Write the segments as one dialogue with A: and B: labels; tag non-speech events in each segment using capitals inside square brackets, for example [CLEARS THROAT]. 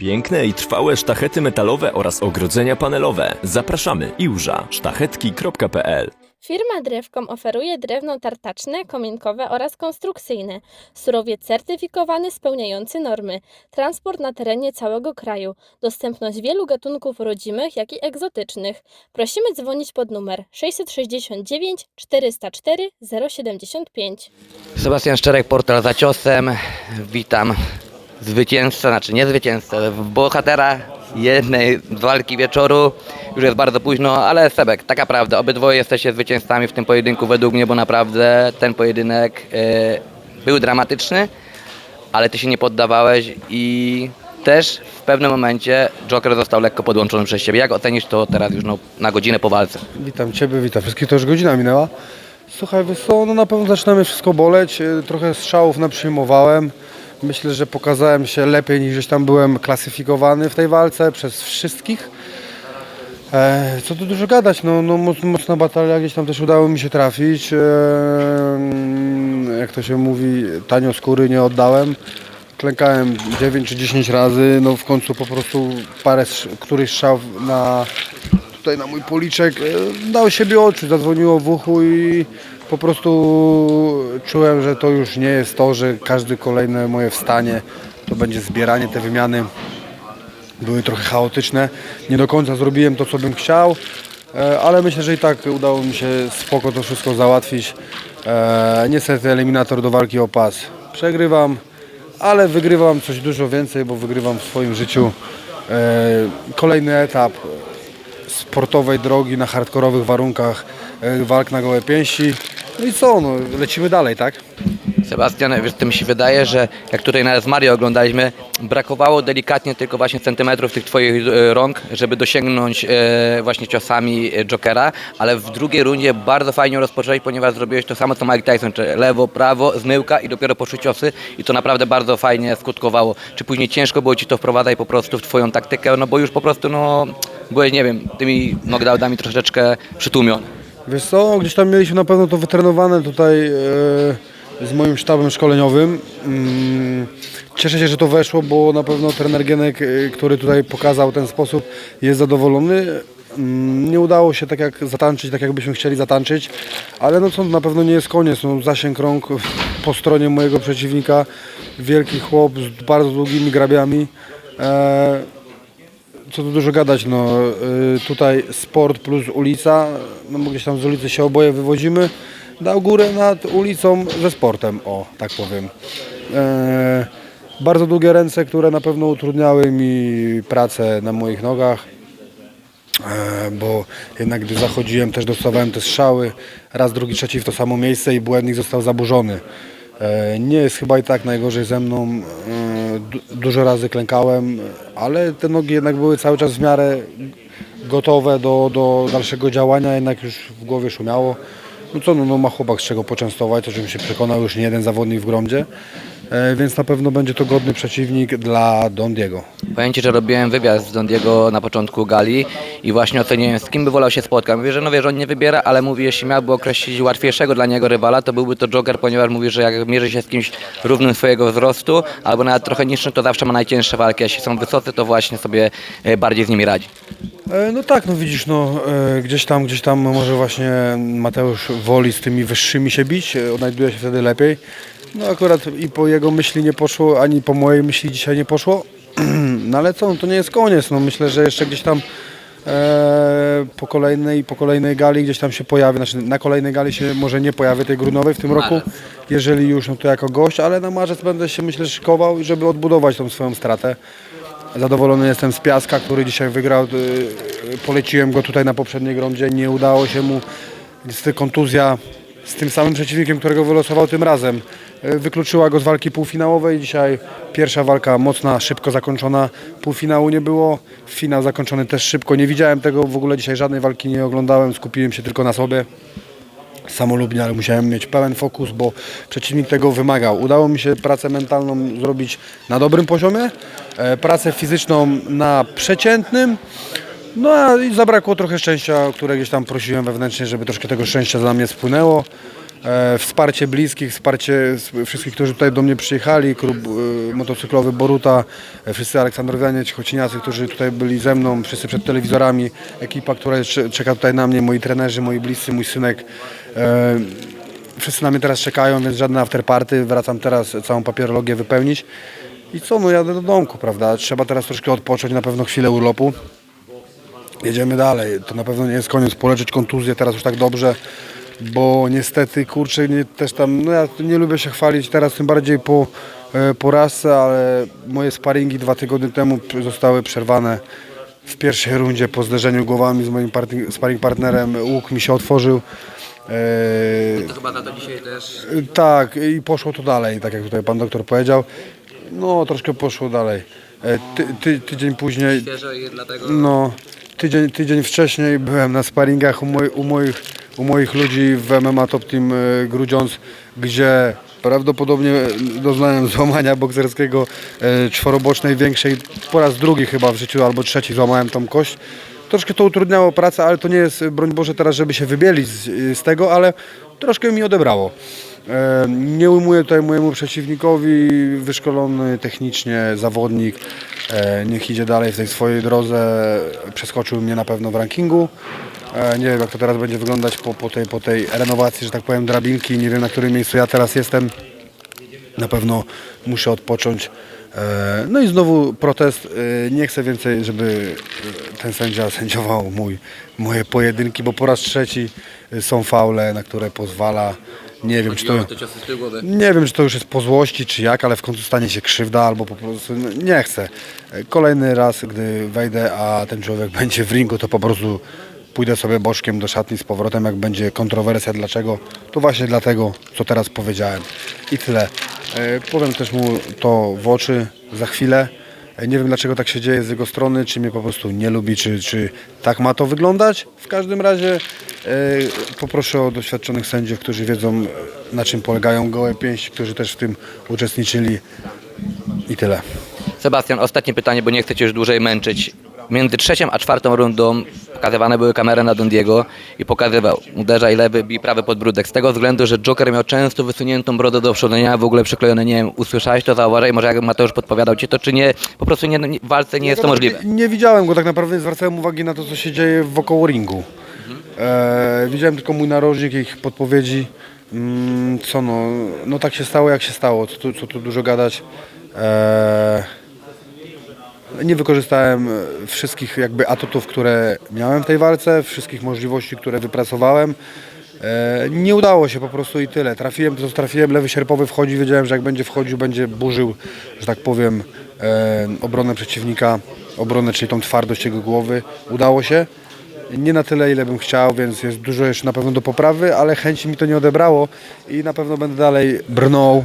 A: Piękne i trwałe sztachety metalowe oraz ogrodzenia panelowe. Zapraszamy iłża sztachetki.pl
B: Firma Drewkom oferuje drewno tartaczne, kominkowe oraz konstrukcyjne. Surowiec certyfikowany spełniający normy. Transport na terenie całego kraju. Dostępność wielu gatunków rodzimych, jak i egzotycznych. Prosimy dzwonić pod numer 669 404 075.
C: Sebastian Szczerek, portal za ciosem. Witam zwycięzcę, znaczy nie zwycięzcę, bohatera jednej walki wieczoru. Już jest bardzo późno, ale Sebek, taka prawda, obydwoje jesteście zwycięzcami w tym pojedynku według mnie, bo naprawdę ten pojedynek e, był dramatyczny, ale ty się nie poddawałeś i też w pewnym momencie Joker został lekko podłączony przez ciebie. Jak ocenisz to teraz już no, na godzinę po walce?
D: Witam Ciebie, witam wszystkich. To już godzina minęła. Słuchaj, wiesz no na pewno zaczyna mnie wszystko boleć. E, Trochę strzałów naprzyjmowałem. Myślę, że pokazałem się lepiej niż tam byłem klasyfikowany w tej walce przez wszystkich. E, co tu dużo gadać, no, no moc- mocna batalia, gdzieś tam też udało mi się trafić. E, mm, jak to się mówi, tanio skóry nie oddałem. Klękałem 9 czy 10 razy, no w końcu po prostu parę, któryś strzał na, tutaj na mój policzek e, dał siebie odczuć, zadzwoniło w uchu i po prostu czułem, że to już nie jest to, że każde kolejne moje wstanie to będzie zbieranie te wymiany były trochę chaotyczne. Nie do końca zrobiłem to, co bym chciał, e, ale myślę, że i tak udało mi się spoko to wszystko załatwić. E, Niestety eliminator do walki o pas. Przegrywam, ale wygrywam coś dużo więcej, bo wygrywam w swoim życiu kolejny etap sportowej drogi na hardkorowych warunkach e, walk na gołe pięści. No i co, no, lecimy dalej, tak?
C: Sebastian, wiesz, to mi się wydaje, że jak tutaj nawet z Mario oglądaliśmy, brakowało delikatnie tylko właśnie centymetrów tych twoich e, rąk, żeby dosięgnąć e, właśnie ciosami e, Jokera, ale w drugiej rundzie bardzo fajnie rozpocząłeś, ponieważ zrobiłeś to samo co Mike Tyson, czyli lewo, prawo, zmyłka i dopiero poszły ciosy i to naprawdę bardzo fajnie skutkowało. Czy później ciężko było ci to wprowadzać po prostu w twoją taktykę, no bo już po prostu no byłeś, nie wiem, tymi knockdownami troszeczkę przytłumiony.
D: Wiesz co, gdzieś tam mieliśmy na pewno to wytrenowane tutaj e, z moim sztabem szkoleniowym. Mm, cieszę się, że to weszło, bo na pewno trener Gienek, e, który tutaj pokazał ten sposób, jest zadowolony. Mm, nie udało się tak jak zatańczyć, tak jakbyśmy chcieli zatańczyć, ale no co, na pewno nie jest koniec. No, zasięg rąk [LAUGHS] po stronie mojego przeciwnika, wielki chłop z bardzo długimi grabiami. E, co tu dużo gadać, no y, tutaj sport plus ulica, no gdzieś tam z ulicy się oboje wywodzimy, dał górę nad ulicą ze sportem, o tak powiem. E, bardzo długie ręce, które na pewno utrudniały mi pracę na moich nogach, e, bo jednak gdy zachodziłem też dostawałem te strzały, raz, drugi, trzeci w to samo miejsce i błędnik został zaburzony. E, Nie jest chyba i tak najgorzej ze mną. E, du- Dużo razy klękałem, ale te nogi jednak były cały czas w miarę gotowe do, do dalszego działania, jednak już w głowie szumiało. No co, no, no ma chłopak z czego poczęstować, o czym się przekonał już nie jeden zawodnik w Gromdzie, e, więc na pewno będzie to godny przeciwnik dla Don Diego.
C: Powiem Ci, że robiłem wywiad z Don Diego na początku gali i właśnie oceniłem, z kim by wolał się spotkać. Mówię, że no wiesz, on nie wybiera, ale mówi, jeśli miałby określić łatwiejszego dla niego rywala, to byłby to Joker, ponieważ mówi, że jak mierzy się z kimś równym swojego wzrostu, albo nawet trochę niższym, to zawsze ma najcięższe walki. Jeśli są wysocy, to właśnie sobie e, bardziej z nimi radzi.
D: E, No tak, no widzisz, no e, gdzieś tam, gdzieś tam może właśnie Mateusz woli z tymi wyższymi się bić, odnajduje się wtedy lepiej. No akurat i po jego myśli nie poszło, ani po mojej myśli dzisiaj nie poszło. [CLEARS THROAT] No ale co, no to nie jest koniec, no myślę, że jeszcze gdzieś tam e, po kolejnej po kolejnej gali gdzieś tam się pojawi, znaczy na kolejnej gali się może nie pojawi tej grunowej w tym roku, jeżeli już, no to jako gość, ale na marzec będę się myślę szykował, żeby odbudować tą swoją stratę. Zadowolony jestem z Piaska, który dzisiaj wygrał. Y, Poleciłem go tutaj na poprzedniej grondzie. Nie udało się mu. Niestety kontuzja z tym samym przeciwnikiem, którego wylosował tym razem. Y, Wykluczyła go z walki półfinałowej. Dzisiaj pierwsza walka mocna, szybko zakończona. Półfinału nie było. Finał zakończony też szybko. Nie widziałem tego w ogóle dzisiaj żadnej walki nie oglądałem. Skupiłem się tylko na sobie samolubnie, ale musiałem mieć pełen fokus, bo przeciwnik tego wymagał. Udało mi się pracę mentalną zrobić na dobrym poziomie, e, pracę fizyczną na przeciętnym, no i zabrakło trochę szczęścia, które gdzieś tam prosiłem wewnętrznie, żeby troszkę tego szczęścia za mnie spłynęło. E, wsparcie bliskich, wsparcie wszystkich, którzy tutaj do mnie przyjechali, klub e, motocyklowy Boruta, e, wszyscy Aleksandrowianie, Cichociniacy, którzy tutaj byli ze mną, wszyscy przed telewizorami, ekipa, która czeka tutaj na mnie, moi trenerzy, moi bliscy, mój synek. Wszyscy na mnie teraz czekają, więc żadne afterparty. Wracam teraz całą papierologię wypełnić. I co, no jadę do domku, prawda? Trzeba teraz troszkę odpocząć, na pewno chwilę urlopu. Jedziemy dalej. To na pewno nie jest koniec. Poleczyć kontuzję teraz już tak dobrze, bo niestety, kurczę, nie, też tam, no ja nie lubię się chwalić teraz, tym bardziej po e, porażce, ale moje sparingi dwa tygodnie temu zostały przerwane w pierwszej rundzie po zderzeniu głowami z moim partner, sparring partnerem. Łuk mi się otworzył. E,
C: To chyba za to dzisiaj też
D: tak, i poszło to dalej, tak jak tutaj pan doktor powiedział. No, troszkę poszło dalej. E, Ty, ty, tydzień później,
C: świeże i dlatego...
D: no, tydzień, tydzień wcześniej byłem na sparingach u, moj, u, moich, u moich ludzi w MMA Top Team e, Grudziądz, gdzie prawdopodobnie doznałem złamania bokserskiego e, czworobocznej, większej, po raz drugi chyba w życiu, albo trzeci złamałem tą kość. Troszkę to utrudniało pracę, ale to nie jest, broń Boże, teraz, żeby się wybielić z, z tego, ale troszkę mi odebrało. E, Nie ujmuję tutaj mojemu przeciwnikowi, wyszkolony technicznie zawodnik, e, niech idzie dalej w tej swojej drodze, przeskoczył mnie na pewno w rankingu. E, Nie wiem jak to teraz będzie wyglądać po, po, tej, po tej renowacji, że tak powiem, drabinki, nie wiem na którym miejscu ja teraz jestem. Na pewno muszę odpocząć. No i znowu protest. Nie chcę więcej, żeby ten sędzia [LAUGHS] sędziował mój, moje pojedynki, bo po raz trzeci są faule, na które pozwala. Nie wiem, czy to, nie wiem, czy to już jest po złości, czy jak, ale w końcu stanie się krzywda, albo po prostu no, nie chcę. Kolejny raz, gdy wejdę, a ten człowiek będzie w ringu, to po prostu pójdę sobie boczkiem do szatni z powrotem, jak będzie kontrowersja. Dlaczego? To właśnie dlatego, co teraz powiedziałem. I tyle. E, Powiem też mu to w oczy za chwilę. E, Nie wiem dlaczego tak się dzieje z jego strony, czy mnie po prostu nie lubi, czy, czy tak ma to wyglądać. W każdym razie e, poproszę o doświadczonych sędziów, którzy wiedzą na czym polegają gołe pięści, którzy też w tym uczestniczyli. I tyle.
C: Sebastian, ostatnie pytanie, bo nie chcę Cię już dłużej męczyć. Między trzecią a czwartą rundą pokazywane były kamery na Dondiego i pokazywał uderzaj lewy, bij prawy podbródek. Z tego względu, że Joker miał często wysuniętą brodę do przodu, nie w ogóle przyklejone, nie wiem, usłyszałeś to, zauważaj, może jak Mateusz podpowiadał Ci to, czy nie, po prostu nie, nie, w walce nie jest to możliwe.
D: Nie, nie widziałem go tak naprawdę, nie zwracałem uwagi na to, co się dzieje wokoło ringu. E, widziałem tylko mój narożnik, ich podpowiedzi. Mm, co no, no tak się stało jak się stało, co tu, co tu dużo gadać. E, nie wykorzystałem e, wszystkich jakby atutów, które miałem w tej walce, wszystkich możliwości, które wypracowałem. E, Nie udało się po prostu i tyle. Trafiłem, to co trafiłem, lewy sierpowy wchodzi, wiedziałem, że jak będzie wchodził, będzie burzył, że tak powiem, e, obronę przeciwnika, obronę, czyli tą twardość jego głowy. Udało się. Nie na tyle, ile bym chciał, więc jest dużo jeszcze na pewno do poprawy, ale chęci mi to nie odebrało i na pewno będę dalej brnął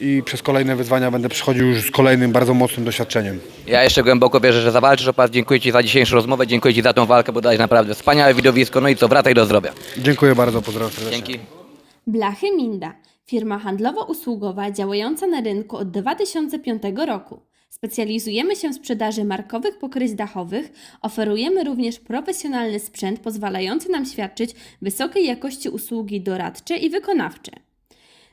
D: i przez kolejne wyzwania będę przychodził już z kolejnym bardzo mocnym doświadczeniem.
C: Ja jeszcze głęboko wierzę, że zawalczysz o pas. Dziękuję Ci za dzisiejszą rozmowę, dziękuję Ci za tą walkę, bo dałeś naprawdę wspaniałe widowisko. No i co, wracaj do zdrowia.
D: Dziękuję bardzo, pozdrawiam serdecznie.
C: Dzięki.
B: Blachy Minda, firma handlowo-usługowa działająca na rynku od 2005 roku. Specjalizujemy się w sprzedaży markowych pokryć dachowych, oferujemy również profesjonalny sprzęt pozwalający nam świadczyć wysokiej jakości usługi doradcze i wykonawcze.